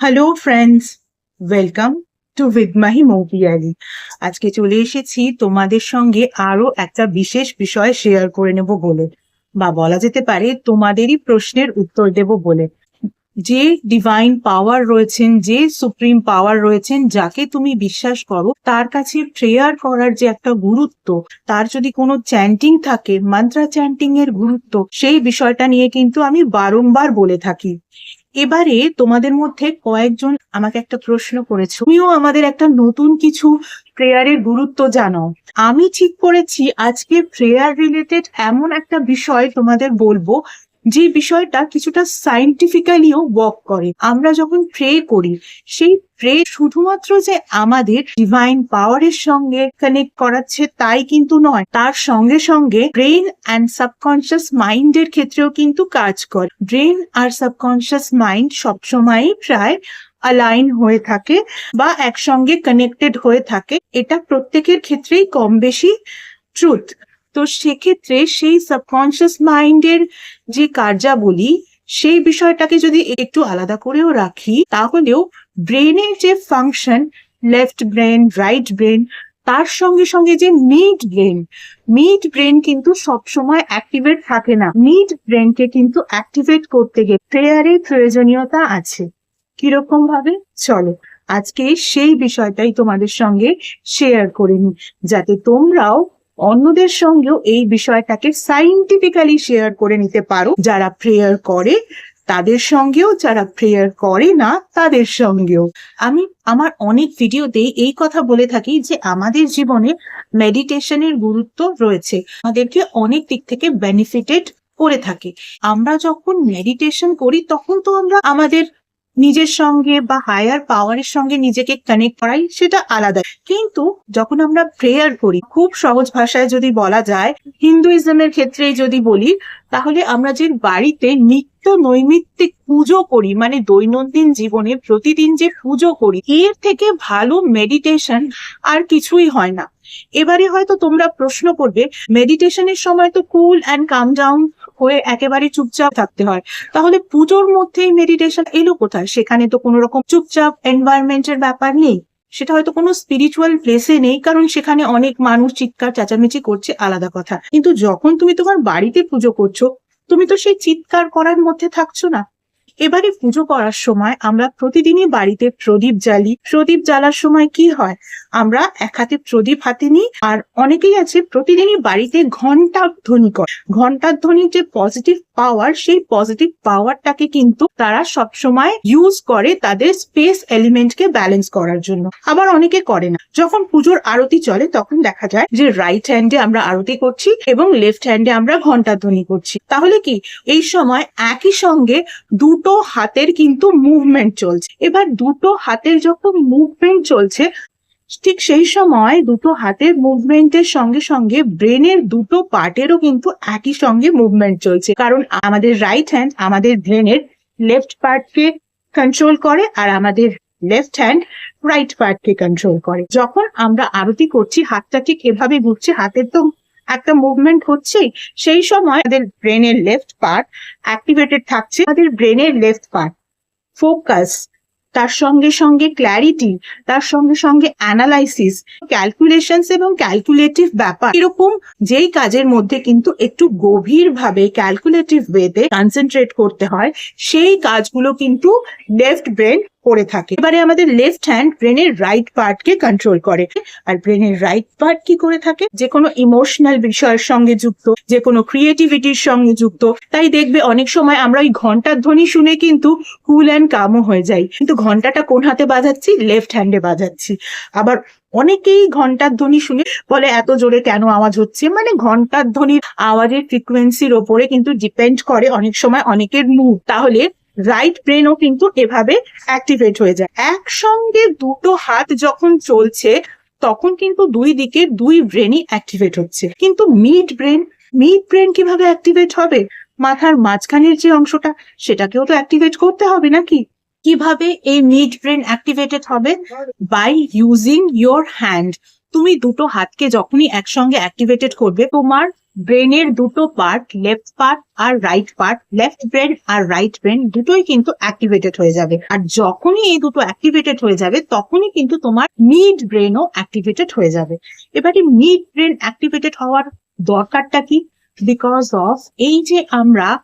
Hello friends welcome to with Moupiyali আজকে চলে এসেছি তোমাদের সঙ্গে আরও একটা বিশেষ বিষয় শেয়ার করে নেব বলে, বা বলা যেতে পারে তোমাদেরই প্রশ্নের উত্তর দেব বলে। যে ডিভাইন পাওয়ার রয়েছেন, যে সুপ্রিম পাওয়ার রয়েছেন, যাকে তুমি বিশ্বাস করো, তার কাছে প্রেয়ার করার যে একটা গুরুত্ব, তার যদি কোনো চ্যান্টিং থাকে মন্ত্রা চ্যান্টিং এর গুরুত্ব, সেই বিষয়টা নিয়ে কিন্তু আমি বারংবার বলে থাকি। এবারে তোমাদের মধ্যে কয়েকজন আমাকে একটা প্রশ্ন করেছ। তুমিও আমাদের একটা নতুন কিছু প্রেয়ারের গুরুত্ব জানো। আমি ঠিক করেছি, আজকে প্রেয়ার রিলেটেড এমন একটা বিষয় তোমাদের বলব যে বিষয়টা কিছুটা সাইন্টিফিক্যালিও ওয়ার্ক করে। আমরা যখন প্রে করি, সেই প্রে শুধুমাত্র যে আমাদের ডিভাইন পাওয়ারের সঙ্গে কানেক্ট করাচ্ছে তাই কিন্তু নয়, তার সঙ্গে সঙ্গে ব্রেন অ্যান্ড সাবকনশিয়াস মাইন্ডের ক্ষেত্রেও কিন্তু কাজ করে। ব্রেন আর সাবকনশিয়াস মাইন্ড সবসময়ই প্রায় অ্যালাইন হয়ে থাকে বা একসঙ্গে কানেক্টেড হয়ে থাকে। এটা প্রত্যেকের ক্ষেত্রেই কম বেশি ট্রুথ তো সেক্ষেত্রে সেই সাবকনশিয়াস মাইন্ডের যে কার্যাবলী, সেই বিষয়টাকে যদি একটু আলাদা করেও রাখি, তাহলেও ব্রেনের যে function left brain right brain তার সঙ্গে সঙ্গে যে মিড ব্রেন মিড ব্রেন কিন্তু সবসময় অ্যাক্টিভেট থাকে না। মিড ব্রেনকে কিন্তু অ্যাক্টিভেট করতে গিয়ে প্রেয়ারের প্রয়োজনীয়তা আছে। কীরকম ভাবে? চলো, আজকে সেই বিষয়টাই তোমাদের সঙ্গে শেয়ার করে নি যাতে তোমরাও অন্যদের সঙ্গেও এই বিষয়টাকে সাইন্টিফিক্যালি শেয়ার করে নিতে পারো। যারা প্রেয়ার করে, তাদের সঙ্গেও, যারা প্রেয়ার করে না, তাদের সঙ্গেও। আমি আমার অনেক ভিডিওতে এই কথা বলে থাকি যে আমাদের জীবনে মেডিটেশনের গুরুত্ব রয়েছে। আমাদেরকে অনেক দিক থেকে বেনিফিটেড করে থাকে। আমরা যখন মেডিটেশন করি, তখন তো আমরা আমাদের নিজের সঙ্গে বা হায়ার পাওয়ারের সঙ্গে নিজেকে কানেক্ট করাই সেটা আলাদা। কিন্তু যখন আমরা প্রেয়ার করি, খুব সহজ ভাষায় যদি বলা যায় হিন্দুইজমের ক্ষেত্রে যদি বলি, তাহলে আমরা যে বাড়িতে নিত্য নৈমিত্তিক পুজো করি মানে দৈনন্দিন জীবনে প্রতিদিন যে পুজো করি, এর থেকে ভালো মেডিটেশন আর কিছুই হয় না। এবারে হয়তো তোমরা প্রশ্ন করবে মেডিটেশনের সময় তো কুল অ্যান্ড কাম ডাউন হয়ে একেবারে চুপচাপ থাকতে হয়। তাহলে পুজোর মধ্যেই মেডিটেশন এলো কোথায়? সেখানে তো কোনো রকম চুপচাপ এনভায়রনমেন্টের ব্যাপার নেই। সেটা হয়তো কোনো স্পিরিচুয়াল প্লেসে নেই, কারণ সেখানে অনেক মানুষ চিৎকার, চেঁচামেচি করছে, আলাদা কথা। কিন্তু যখন তুমি তোমার বাড়িতে পুজো করছ, তুমি তো সেই চিৎকার করার মধ্যে থাকছো না। এবারে পুজো করার সময় আমরা প্রতিদিনই বাড়িতে প্রদীপ জ্বালি। প্রদীপ জ্বালার সময় কি হয়? আমরা এক হাতে প্রদীপ হাতে নিই আর অনেকেই আছে প্রতিদিনই বাড়িতে ঘণ্টা ধ্বনি করে। ঘণ্টার ধ্বনির যে পজিটিভ পাওয়ার সেই পজিটিভ পাওয়ারটাকে কিন্তু তারা সব সময় ইউজ করে তাদের স্পেস এলিমেন্টকে ব্যালেন্স করার জন্য। আবার অনেকে করে না। যখন পুজোর আরতি চলে, তখন দেখা যায় যে রাইট হ্যান্ডে আমরা আরতি করছি এবং লেফট হ্যান্ডে আমরা ঘণ্টা ধ্বনি করছি। তাহলে কি? এই সময় একই সঙ্গে দুটো হাতের কিন্তু মুভমেন্ট চলছে। এবার দুটো হাতের যখন মুভমেন্ট চলছে, ঠিক সেই সময় দুটো হাতের মুভমেন্টের সঙ্গে সঙ্গে ব্রেনের দুটো পার্টেরও কিন্তু একই সঙ্গে মুভমেন্ট চলছে। কারণ আমাদের রাইট হ্যান্ড আমাদের ব্রেনের লেফট পার্টকে কন্ট্রোল করে আর আমাদের লেফট হ্যান্ড রাইট পার্টকে কন্ট্রোল করে। যখন আমরা আরতি করছি, হাতটা ঠিক এভাবে ঘুরছে, হাতের তো একটা মুভমেন্ট হচ্ছে, সেই সময় আমাদের ব্রেনের লেফট পার্ট অ্যাক্টিভেটেড থাকছে আমাদের ব্রেনের লেফট পার্ট ফোকাস তার সঙ্গে সঙ্গে ক্ল্যারিটি তার সঙ্গে সঙ্গে অ্যানালাইসিস ক্যালকুলেশনস এবং ক্যালকুলেটিভ ব্যাপার। এরকম যেই কাজের মধ্যে কিন্তু একটু গভীরভাবে ক্যালকুলেটিভ ওয়েতে কনসেন্ট্রেট করতে হয়, সেই কাজগুলো কিন্তু লেফট ব্রেন করে থাকে। এবারে আমাদের লেফট হ্যান্ড ব্রেনের রাইট পার্টকে কন্ট্রোল করে। আর ব্রেনের রাইট পার্ট কি করে থাকে? যে কোনো ইমোশনাল বিষয়ের সঙ্গে যুক্ত, যে কোনো ক্রিয়েটিভিটির সঙ্গে যুক্ত। তাই দেখবে অনেক সময় আমরা ওই ঘণ্টার ধ্বনি শুনে কিন্তু কুল অ্যান্ড কামও হয়ে যাই। কিন্তু ঘন্টাটা কোন হাতে বাজাচ্ছি? লেফট হ্যান্ডে বাজাচ্ছি। আবার অনেকেই ঘণ্টার ধ্বনি শুনে বলে, এত জোরে কেন আওয়াজ হচ্ছে? মানে ঘণ্টার ধ্বনির আওয়াজের ফ্রিকোয়েন্সির ওপরে কিন্তু ডিপেন্ড করে অনেক সময় অনেকের মুড তাহলে রাইট ব্রেনও কিন্তু এভাবে অ্যাক্টিভেট হয়ে যায়। একসঙ্গে দুটো হাত যখন চলছে, তখন কিন্তু দুই দিকে দুই ব্রেনই অ্যাক্টিভেট হচ্ছে। কিন্তু মিড ব্রেন মিড ব্রেন কীভাবে অ্যাক্টিভেট হবে? মাথার মাঝখানের যে অংশটা, সেটাকেও তো অ্যাক্টিভেট করতে হবে নাকি? কীভাবে এই মিড ব্রেন অ্যাক্টিভেটেড হবে? বাই ইউজিং ইয়োর হ্যান্ড তুমি দুটো হাতকে যখনই একসঙ্গে অ্যাক্টিভেটেড করবে, তোমার ব্রেনের দুটো পার্ট লেফট পার্ট আর রাইট পার্ট লেফট ব্রেন আর রাইট ব্রেন দুটোই কিন্তু অ্যাক্টিভেটেড হয়ে যাবে। আর যখনই এই দুটো অ্যাক্টিভেটেড হয়ে যাবে, তখনই কিন্তু তোমার মিড ব্রেনও অ্যাক্টিভেটেড হয়ে যাবে। এবারে মিড ব্রেন অ্যাক্টিভেটেড হওয়ার দরকারটা কি? বিকজ অফ এই যে আমরা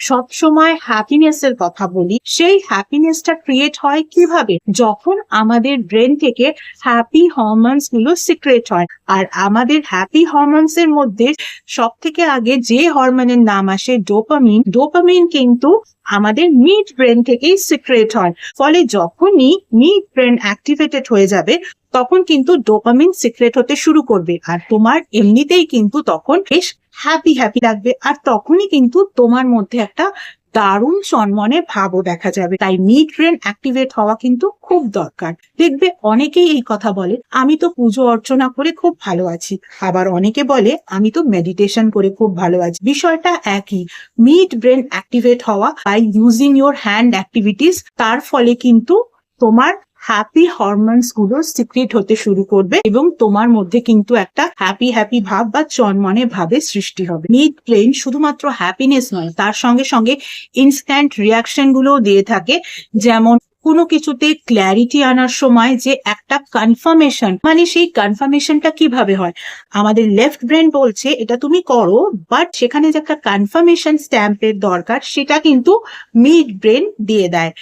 সব সময় হ্যাপিনেস এর কথা বলি, সেই হ্যাপিনেসটা ক্রিয়েট হয় কীভাবে? যখন আমাদের ব্রেন থেকে হ্যাপি হরমোনসগুলো সিক্রেট হয়, আর আমাদের হ্যাপি হরমোনস এর মধ্যে সব থেকে আগে যে হরমোনের নাম আসে ডোপামিন ডোপামিন কিন্তু আমাদের মিড ব্রেন থেকেই সিক্রেট হয়। ফলে যখনই মিড ব্রেন অ্যাক্টিভেটেড হয়ে যাবে তখন কিন্তু ডোপামিন সিক্রেট হতে শুরু করবে। আর তোমার এমনিতেই কিন্তু তখন বেশ হ্যাপি হ্যাপি লাগবে। আর তখনই কিন্তু তোমার মধ্যে একটা দারুণ চনমনে ভাবও দেখা যাবে। তাই মিড ব্রেন অ্যাক্টিভেট হওয়া কিন্তু খুব দরকার। দেখবে অনেকেই এই কথা বলে, আমি তো পুজো অর্চনা করে খুব ভালো আছি। আবার অনেকে বলে, আমি তো মেডিটেশন করে খুব ভালো আছি। বিষয়টা একই। মিড ব্রেন অ্যাক্টিভেট হওয়া by using your hand activities তার ফলে কিন্তু তোমার হ্যাপি হরমোনসগুলো সিক্রেট হতে শুরু করবে এবং তোমার মধ্যে কিন্তু একটা হ্যাপি হ্যাপি ভাব বা চনমনে ভাবে সৃষ্টি হবে। মিড ব্রেন শুধুমাত্র হ্যাপিনেস নয়, তার সঙ্গে সঙ্গে ইনস্ট্যান্ট রিয়াকশন গুলোও দিয়ে থাকে। যেমন কোনো কিছুতে ক্ল্যারিটি আনার সময় যে একটা কনফার্মেশন মানে সেই কনফার্মেশনটা কীভাবে হয়? আমাদের লেফট ব্রেন বলছে, এটা তুমি করো বাট সেখানে যে একটা কনফার্মেশন স্ট্যাম্পের দরকার, সেটা কিন্তু মিড ব্রেন দিয়ে দেয়।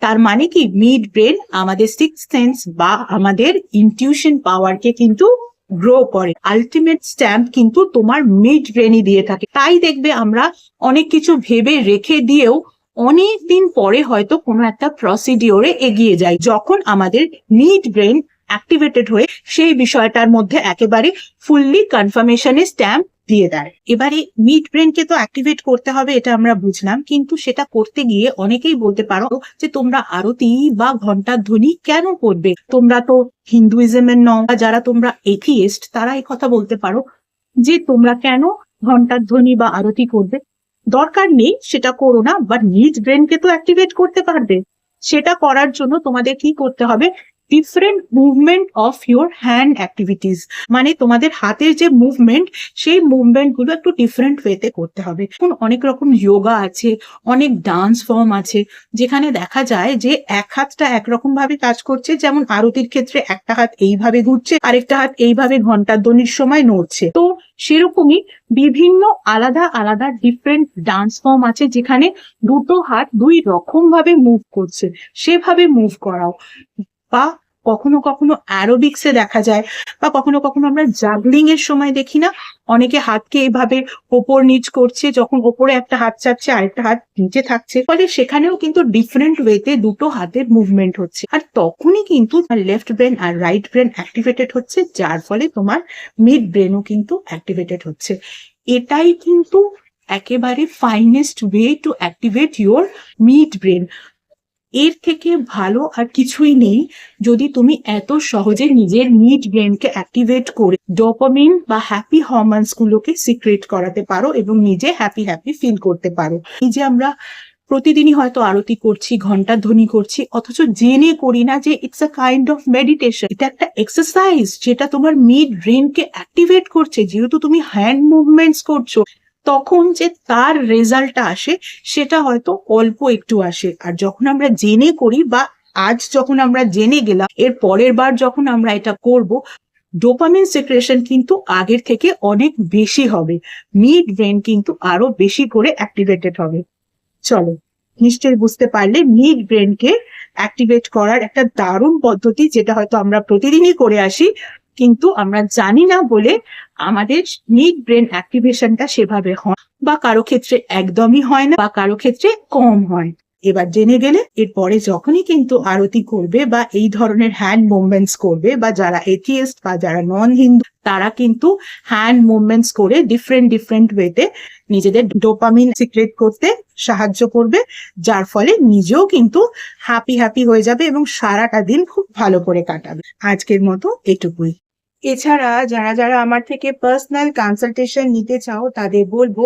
তার মানে কি? মিড ব্রেন আমাদের সিক্স সেন্স বা আমাদের ইনটিউশন পাওয়ারকে কিন্তু গ্রো করে। আলটিমেট স্ট্যাম্প কিন্তু তোমার মিড ব্রেনই দিয়ে থাকে। তাই দেখবে আমরা অনেক কিছু ভেবে রেখে দিয়েও অনেক দিন পরে হয়তো কোনো একটা প্রসিডিওরে এগিয়ে যাই। যখন আমাদের মিড ব্রেন অ্যাক্টিভেটেড হয়ে সেই বিষয়টার মধ্যে একেবারে ফুললি কনফার্মেশনের স্ট্যাম্প দিয়ে দেয়। এবারে মিড ব্রেনকে তো অ্যাক্টিভেট করতে হবে এটা আমরা বুঝলাম, কিন্তু সেটা করতে গিয়ে অনেকেই বলতে পারো যে তোমরা আরতি বা ঘণ্টার ধ্বনি কেন করবে? তোমরা তো হিন্দুইজমের নও, বা যারা তোমরা এথিয়েস্ট তারা এই কথা বলতে পারো যে তোমরা কেন ঘণ্টার ধ্বনি বা আরতি করবে? দরকার নেই, সেটা করো না বাট নিজ ব্রেনকে তো অ্যাক্টিভেট করতে পারবে। সেটা করার জন্য তোমাদের কি করতে হবে? Different movement of your hand activities মানে তোমাদের হাতের যে মুভমেন্ট সেই মুভমেন্টগুলো একটু ডিফারেন্ট ওয়েতে করতে হবে। এখন অনেক রকম যোগা আছে, অনেক ডান্স ফর্ম আছে, যেখানে দেখা যায় যে এক হাতটা একরকম ভাবে কাজ করছে, যেমন আরতির ক্ষেত্রে একটা হাত এইভাবে ঘুরছে, আরেকটা হাত এইভাবে ঘণ্টার ধ্বনির সময় নড়ছে। তো সেরকমই বিভিন্ন আলাদা আলাদা ডিফারেন্ট ডান্স ফর্ম আছে, যেখানে দুটো হাত দুই রকম ভাবে মুভ করছে। সেভাবে মুভ করাও। বা কখনো কখনো অ্যারোবিক্সে দেখা যায় বা কখনো কখনো আমরা জাগলিং এর সময় দেখি না? অনেকে হাতকে এভাবে ওপর নিচ করছে, যখন ওপরে একটা হাত চাচ্ছে আরেকটা হাত নিচে থাকছে। ফলে সেখানেও কিন্তু ডিফারেন্ট ওয়েতে দুটো হাতের মুভমেন্ট হচ্ছে। আর তখনই কিন্তু লেফট ব্রেন আর রাইট ব্রেন অ্যাক্টিভেটেড হচ্ছে, যার ফলে তোমার মিড ব্রেনও কিন্তু অ্যাক্টিভেটেড হচ্ছে। এটাই কিন্তু একেবারে finest way to activate your mid brain এর থেকে ভালো আর কিছুই নেই যদি তুমি এত সহজে নিজের মিড ব্রেনকে অ্যাক্টিভেট করে ডোপামিন বা হ্যাপি হরমোনস গুলোকে সিক্রেট করাতে পারো এবং নিজে হ্যাপি হ্যাপি ফিল করতে পারো। এই যে আমরা প্রতিদিনই হয়তো আরতি করছি ঘণ্টা ধ্বনি করছি, অথচ জেনে করি না যে it's a kind of meditation এটা একটা এক্সারসাইজ যেটা তোমার মিড ব্রেনকে অ্যাক্টিভেট করছে। যেহেতু তুমি হ্যান্ড মুভমেন্টস করছ তখন যে তার রেজাল্টটা আসে, সেটা হয়তো অল্প একটু আসে। আর যখন আমরা জেনে করি বা আজ যখন আমরা জেনে গেলাম, এর পরের বার যখন আমরা এটা করব ডোপামিন সিক্রেশন কিন্তু আগের থেকে অনেক বেশি হবে। মিড ব্রেন কিন্তু আরও বেশি করে অ্যাক্টিভেটেড হবে। চলো, নিশ্চয়ই বুঝতে পারলে মিড ব্রেনকে অ্যাক্টিভেট করার একটা দারুণ পদ্ধতি, যেটা হয়তো আমরা প্রতিদিনই করে আসি কিন্তু আমরা জানি না বলে আমাদের নিট ব্রেন অ্যাক্টিভেশনটা সেভাবে হয় বা কারও ক্ষেত্রে একদমই হয় না বা কারও ক্ষেত্রে কম হয় এবার জেনে গেলে এরপরে যখনই কিন্তু আরতি করবে বা এই ধরনের হ্যান্ড মুভমেন্টস করবে বা যারা এথিয়েস্ট বা যারা নন হিন্দু তারা কিন্তু হ্যান্ড মুভমেন্টস করে ডিফারেন্ট ডিফারেন্ট ওয়েতে নিজেদের ডোপামিন সিক্রেট করতে সাহায্য করবে, যার ফলে নিজেও কিন্তু হ্যাপি হ্যাপি হয়ে যাবে এবং সারাটা দিন খুব ভালো করে কাটাবে। আজকের মতো এটুকুই। এছাড়া যারা যারা আমার থেকে পার্সোনাল কনসালটেশন নিতে চাও, তাদের বলব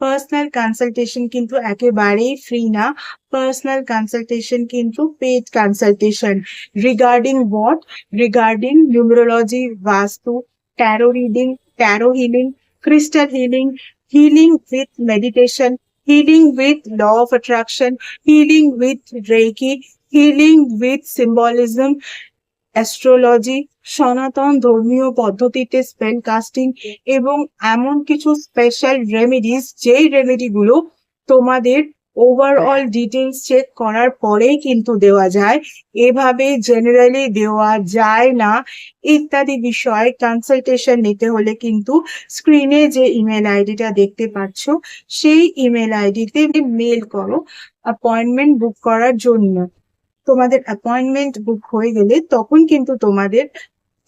পার্সোনাল কনসালটেশন কিন্তু একেবারেই ফ্রি না। পার্সোনাল কনসালটেশন কিন্তু paid consultation regarding what regarding numerology Vastu tarot reading tarot healing crystal healing, healing with meditation, healing with law of attraction, healing with Reiki, healing with symbolism, astrology সনাতন ধর্মীয় পদ্ধতিতে spell casting এবং এমন কিছু special remedies যেই রেমেডিগুলো তোমাদের overall details check করার পরেই কিন্তু দেওয়া যায়। এভাবে জেনারেলি দেওয়া যায় না। ইত্যাদি বিষয়ে কনসালটেশন নিতে হলে কিন্তু স্ক্রিনে যে ইমেল আইডিটা দেখতে পাচ্ছ সেই ইমেল আইডিতে মেল করো। অ্যাপয়েন্টমেন্ট বুক করার জন্য। তোমাদের অ্যাপয়েন্টমেন্ট বুক হয়ে গেলে তখন কিন্তু তোমাদের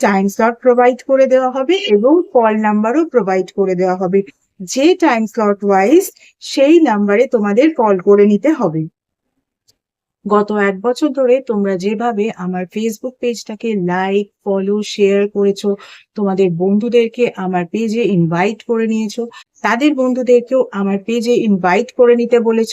টাইম স্লট প্রোভাইড করে দেওয়া হবে এবং কল নাম্বারও প্রোভাইড করে দেওয়া হবে। যে টাইম স্লট ওয়াইজ সেই নাম্বারে তোমাদের কল করে নিতে হবে। গত এক বছর ধরে তোমরা যেভাবে আমার ফেসবুক পেজটাকে লাইক ফলো শেয়ার করেছ, তোমাদের বন্ধুদেরকে আমার পেজে ইনভাইট করে নিয়েছো, তাদের বন্ধুদেরকেও আমার পেজে ইনভাইট করে নিতে বলেছ